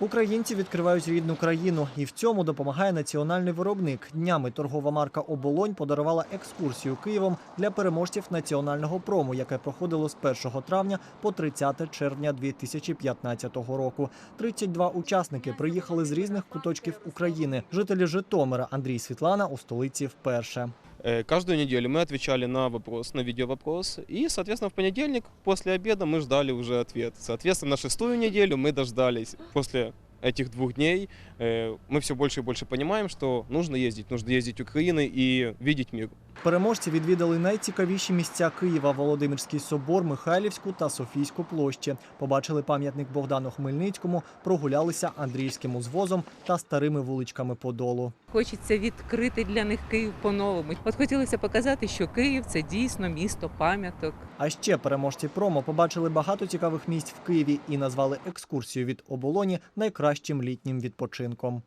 Українці відкривають рідну країну, і в цьому допомагає національний виробник. Днями торгова марка Оболонь подарувала екскурсію Києвом для переможців національного прому, яке проходило з 1 травня по 30 червня 2015 року. 32 учасники приїхали з різних куточків України. Жителі Житомира Андрій Світлана у столиці вперше. Э, Каждую неделю мы отвечали на вопрос, на видеовопрос. И, соответственно, в понедельник после обеда мы ждали уже ответ. Соответственно, на шестую неделю мы дождались. После этих двух дней э, мы все больше и больше понимаем, что нужно ездить, нужно ездить Украиной и видеть мир. Переможці відвідали найцікавіші місця Києва: Володимирський собор, Михайлівську та Софійську площі. Побачили пам'ятник Богдану Хмельницькому, прогулялися Андріївським узвозом та старими вуличками Подолу. Хочеться відкрити для них Київ по-новому. От хотілося показати, що Київ це дійсно місто пам'яток. А ще переможці промо побачили багато цікавих місць в Києві і назвали екскурсію від оболоні найкращим літнім відпочинком.